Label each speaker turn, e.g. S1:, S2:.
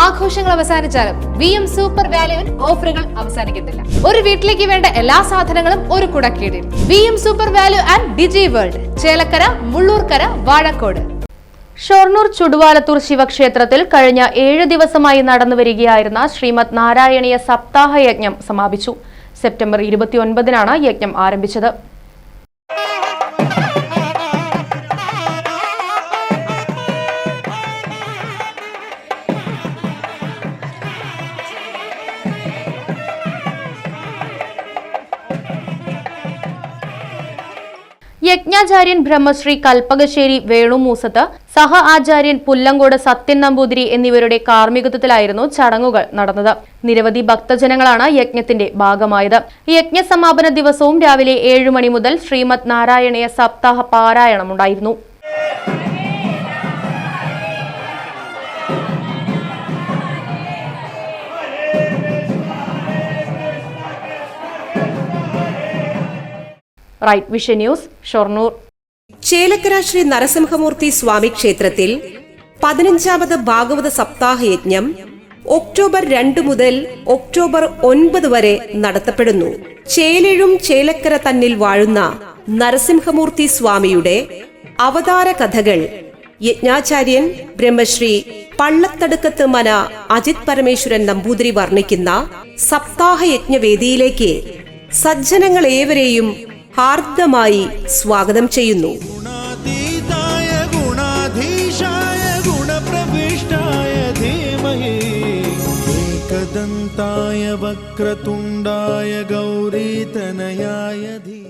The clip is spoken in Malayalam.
S1: ആഘോഷങ്ങൾ അവസാനിച്ചാലും വി എം സൂപ്പർ വാല്യുവിൽ ഓഫറുകൾ അവസാനിക്കുന്നില്ല. ഒരു വീട്ടിലേക്ക് വേണ്ട എല്ലാ സാധനങ്ങളും ഒരു കുടക്കീടിൽ. V M super value and Digi World Chelakkara Mullurkara Vazhakode.
S2: Shoranur Chuduvalathur ശിവക്ഷേത്രത്തിൽ കഴിഞ്ഞ ഏഴ് ദിവസമായി നടന്നുവരികയായിരുന്ന ശ്രീമദ് നാരായണീയ സപ്താഹ യജ്ഞം സമാപിച്ചു. സെപ്റ്റംബർ ഇരുപത്തിയൊൻപതിനാണ് യജ്ഞം ആരംഭിച്ചത്. യജ്ഞാചാര്യൻ ബ്രഹ്മശ്രീ കൽപ്പകശ്ശേരി വേണുമൂസത്ത് സഹ ആചാര്യൻ പുല്ലങ്കോട് സത്യൻ നമ്പൂതിരി എന്നിവരുടെ കാർമ്മികത്വത്തിലായിരുന്നു ചടങ്ങുകൾ നടന്നത്. നിരവധി ഭക്തജനങ്ങളാണ് യജ്ഞത്തിന്റെ ഭാഗമായത്. യജ്ഞ സമാപന ദിവസവും രാവിലെ ഏഴു മണി മുതൽ ശ്രീമദ് നാരായണീയ സപ്താഹ പാരായണമുണ്ടായിരുന്നു. Right vision news Shoranur.
S3: Chelakkara Shri Narasimhamurthy Swami ക്ഷേത്രത്തിൽ പതിനഞ്ചാമത് ഭാഗവത സപ്താഹ യജ്ഞം ഒക്ടോബർ രണ്ട് മുതൽ ഒക്ടോബർ ഒൻപത് വരെ നടത്തപ്പെടുന്നു. ചേലഴും ചേലക്കര തന്നിൽ വാഴുന്ന നരസിംഹമൂർത്തി സ്വാമിയുടെ അവതാര കഥകൾ യജ്ഞാചാര്യൻ ബ്രഹ്മശ്രീ പള്ളത്തടുക്കത്ത് മന അജിത് പരമേശ്വരൻ നമ്പൂതിരി വർണിക്കുന്ന സപ്താഹ യജ്ഞവേദിയിലേക്ക് ഹാർദ്ദമായി സ്വാഗതം ചെയ്യുന്നു.
S4: വക്രതുണ്ടായ ഗൗരീതനയായ ധീ